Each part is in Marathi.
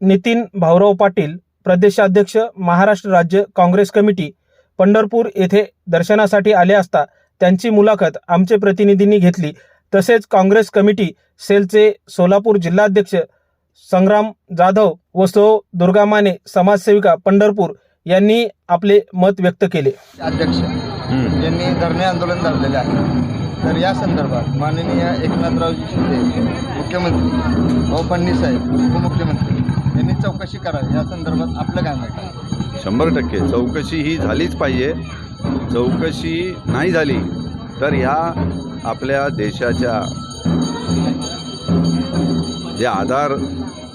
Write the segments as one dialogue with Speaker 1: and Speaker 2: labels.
Speaker 1: नितीन भाऊराव पाटील प्रदेशाध्यक्ष महाराष्ट्र राज्य काँग्रेस कमिटी पंढरपूर येथे दर्शनासाठी आले असता त्यांची मुलाखत आमचे प्रतिनिधींनी घेतली. तसेच काँग्रेस कमिटी सेलचे सोलापूर जिल्हाध्यक्ष संग्राम जाधव व सो दुर्गा माने समाजसेविका पंढरपूर यांनी आपले मत व्यक्त केले.
Speaker 2: अध्यक्ष यांनी धरणे आंदोलन धरलेले आहे. तर या संदर्भात माननीय एकनाथरावजी शिंदे मुख्यमंत्री भाऊ फडणवीसाहेब उपमुख्यमंत्री यांनी चौकशी करावी. या संदर्भात आपलं काय मत आहे?
Speaker 3: शंभर टक्के. चौकशी ही झालीच पाहिजे. चौकशी नाही झाली तर ह्या आपल्या देशाच्या जे आधार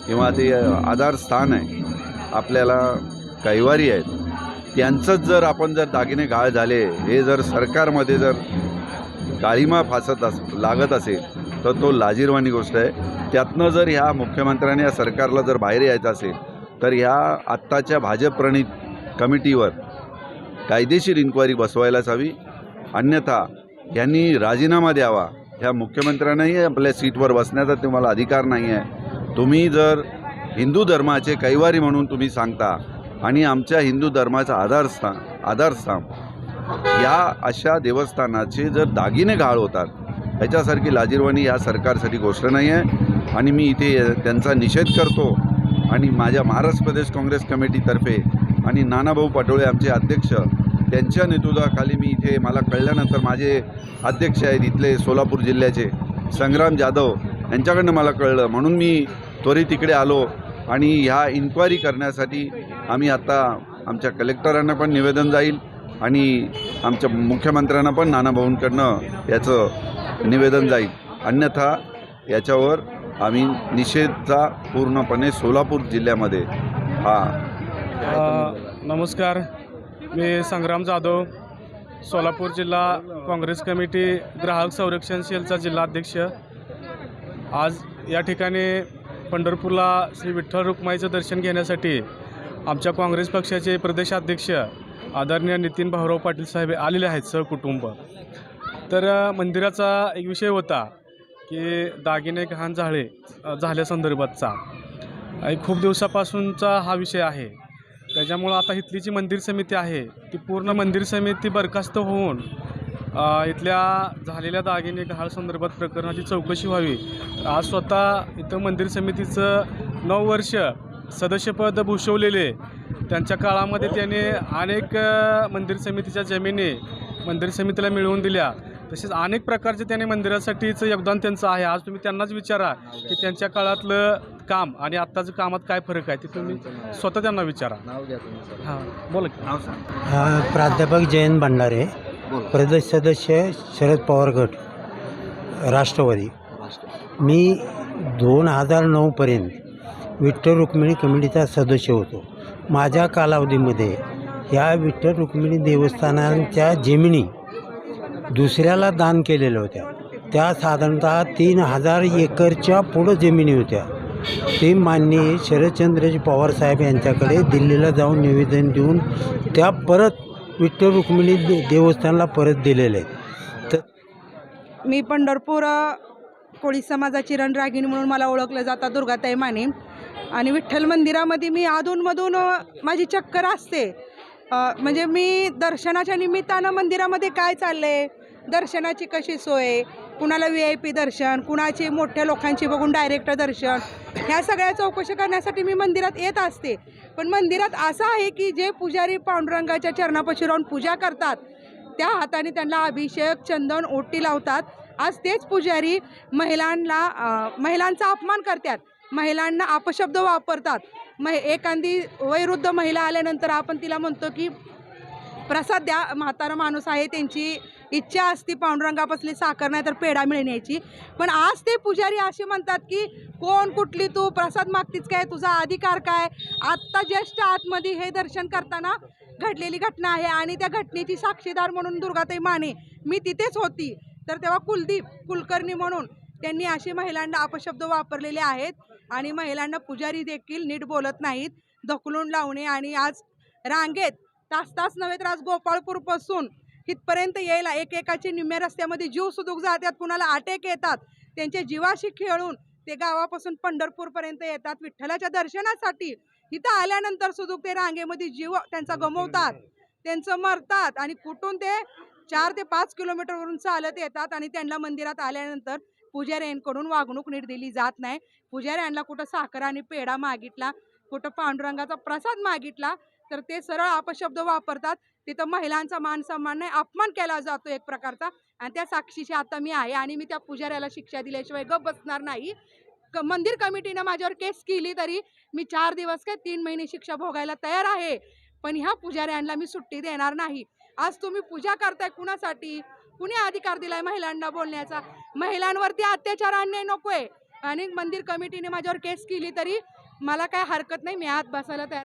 Speaker 3: किंवा ते आधार स्थान आहे आपल्याला कैवारी आहेत. त्यांचंच जर आपण जर दागिने गाळ झाले हे जर सरकारमध्ये जर काळीमा फासत अस लागत असेल तर तो लाजीरवाणी गोष्ट आहे. त्यातनं जर ह्या मुख्यमंत्र्यांनी या सरकारला जर बाहेर यायचं असेल तर ह्या आत्ताच्या भाजप प्रणित कमिटीवर कायदेशीर इन्क्वायरी बसवायलाच हवी. अन्यथा यांनी राजीनामा द्यावा. ह्या मुख्यमंत्र्यांनाही आपल्या सीटवर बसण्याचा तुम्हाला अधिकार नाही आहे. तुम्ही जर हिंदू धर्माचे कैवारी म्हणून तुम्ही सांगता आणि आमच्या हिंदू धर्माचा आधारस्थान आधारस्थान या अशा देवस्थानाचे जर दागिने घाळ होतात ह्याच्यासारखी लाजीरवाणी या सरकारसाठी गोष्ट नाही आहे. आणि मी इथे त्यांचा निषेध करतो आणि माझ्या महाराष्ट्र प्रदेश काँग्रेस कमिटीतर्फे आणि नानाभाऊ पाटोळे आमचे अध्यक्ष त्यांच्या नेतृत्वाखाली मी इथे मला कळल्यानंतर माझे अध्यक्ष आहेत इथले सोलापूर जिल्ह्याचे संग्राम जाधव यांच्याकडनं मला कळलं. म्हणून मी त्वरित इकडे आलो आणि ह्या इन्क्वायरी करण्यासाठी आम्ही आत्ता आमच्या कलेक्टरांना पण निवेदन जाईल आणि आमच्या मुख्यमंत्र्यांना पण नानाभाऊंकडनं याचं निवेदन जाईल. अन्यथा याच्यावर आम्ही निषेधचा पूर्णपणे सोलापूर जिल्ह्यामध्ये हा
Speaker 4: नमस्कार. मी संग्राम जाधव सोलापूर जिल्हा काँग्रेस कमिटी ग्राहक संरक्षण सेलचा जिल्हाध्यक्ष आज या ठिकाणी पंढरपूरला श्री विठ्ठल रुक्माईचं दर्शन घेण्यासाठी आमच्या काँग्रेस पक्षाचे प्रदेशाध्यक्ष आदरणीय नितीन भाऊराव पाटील साहेब आलेले आहेत सहकुटुंब. तर मंदिराचा एक विषय होता की दागिने घाण झाले झाल्यासंदर्भातचा खूप दिवसापासूनचा हा विषय आहे. त्याच्यामुळं आता इथली जी मंदिर समिती आहे ती पूर्ण मंदिर समिती बरखास्त होऊन इथल्या झालेल्या दागिने घाळ संदर्भात प्रकरणाची चौकशी व्हावी. आज स्वतः इथं मंदिर समितीचं नऊ वर्ष सदस्यपद भूषवलेले त्यांच्या काळामध्ये त्यांनी अनेक मंदिर समितीच्या जमिनी मंदिर समितीला मिळवून दिल्या. तसेच अनेक प्रकारचे त्यांनी मंदिरासाठीचं योगदान त्यांचं आहे. आज तुम्ही त्यांनाच विचारा की त्यांच्या काळातलं काम आणि आत्ताचं कामात काय फरक आहे ते तुम्ही स्वतः त्यांना विचारा.
Speaker 2: नाव घ्या तुम्ही
Speaker 4: हां बोला की.
Speaker 2: नाव सांग.
Speaker 5: हा, प्राध्यापक जयंत भंडारे
Speaker 2: बोला.
Speaker 5: प्रदेश सदस्य शरद पवार गट राष्ट्रवादी. मी दोन हजार नऊपर्यंत विठ्ठल रुक्मिणी कमिटीचा सदस्य होतो. माझ्या कालावधीमध्ये या विठ्ठल रुक्मिणी देवस्थानांच्या जमिनी दुसऱ्याला दान केलेल्या होत्या. त्या साधारणतः तीन हजार एकरच्या पुढं जमिनी होत्या. ते माननीय शरदचंद्रजी पवारसाहेब यांच्याकडे दिल्लीला जाऊन निवेदन देऊन त्या परत विठ्ठल रुक्मिणी दे देवस्थानला परत दिलेले. आहेत तर
Speaker 6: मी पंढरपूर कोळी समाजाची रणरागिणी म्हणून मला ओळखलं जातं दुर्गाताई माने. आणि विठ्ठल मंदिरामध्ये मी अधूनमधून माझी चक्कर असते. म्हणजे मी दर्शनाच्या निमित्तानं मंदिरामध्ये काय चाललं आहे दर्शनाची कशी सोय? कुणाला व्ही आय पी दर्शन कुणाची मोठ्या लोकांची बघून डायरेक्ट दर्शन ह्या सगळ्या चौकशी करण्यासाठी मी मंदिरात येत असते. पण मंदिरात असं आहे की जे पुजारी पांडुरंगाच्या चरणापाशी राहून पूजा करतात त्या हाताने त्यांना अभिषेक चंदन ओटी लावतात. आज तेच पुजारी महिलांना महिलांचा अपमान करतात. महिलांना अपशब्द वापरतात. मह एखादी वयवृद्ध महिला आल्यानंतर आपण तिला म्हणतो की प्रसाद द्या म्हातारा माणूस आहे त्यांची इच्छा असती पांडुरंगापासली साखर नाही तर पेढा मिळण्याची पण आज ते पुजारी असे म्हणतात की कोण कुठली तू? प्रसाद मागतीच काय? तुझा अधिकार काय? आत्ता ज्येष्ठ आतमध्ये हे दर्शन करताना घडलेली घटना आहे आणि त्या घटनेची साक्षीदार म्हणून दुर्गाताई माने मी तिथेच होती. तर तेव्हा कुलदीप कुलकर्णी म्हणून त्यांनी असे महिलांना अपशब्द वापरलेले आहेत. आणि महिलांना पुजारी देखील नीट बोलत नाहीत. ढकलून लावणे आणि आज रांगेत तास तास नव्हे तर आज गोपाळपूरपासून इथपर्यंत यायला एक एकाचे निम्म्या रस्त्यामध्ये जीव सुदूक जातात कुणाला अटॅक येतात. त्यांच्या जीवाशी खेळून ते गावापासून पंढरपूरपर्यंत येतात. विठ्ठलाच्या दर्शनासाठी इथं आल्यानंतर सुद्धा ते रांगेमध्ये जीव त्यांचा गमवतात. त्यांचं मरतात आणि कुठून ते चार ते पाच किलोमीटरवरून चालत येतात आणि त्यांना मंदिरात आल्यानंतर पुजाऱ्यांकडून वागणूक नीट दिली जात नाही. पुजाऱ्यांना कुठं साखर आणि पेढा मागितला कुठं पांडुरंगाचा प्रसाद मागितला तर ते सरळ अपशब्द वापरतात. तिथं महिलांचा मान सन्मान नाही अपमान केला जातो एक प्रकारचा. आणि त्या साक्षीशी आता मी आहे आणि मी त्या पुजाऱ्याला शिक्षा दिल्याशिवाय गप बसणार नाही. क मंदिर कमिटीनं माझ्यावर केस केली तरी मी चार दिवस काय तीन महिने शिक्षा भोगायला तयार आहे. पण ह्या पुजाऱ्यांना मी सुट्टी देणार नाही. आज तुम्ही पूजा करताय कुणासाठी? कुणी अधिकार दिलाय महिलांना बोलण्याचा? महिलांवरती अत्याचार आणणे नकोय. आणि मंदिर कमिटीने माझ्यावर केस केली तरी मला काय हरकत नाही. मी आत बसायला तयार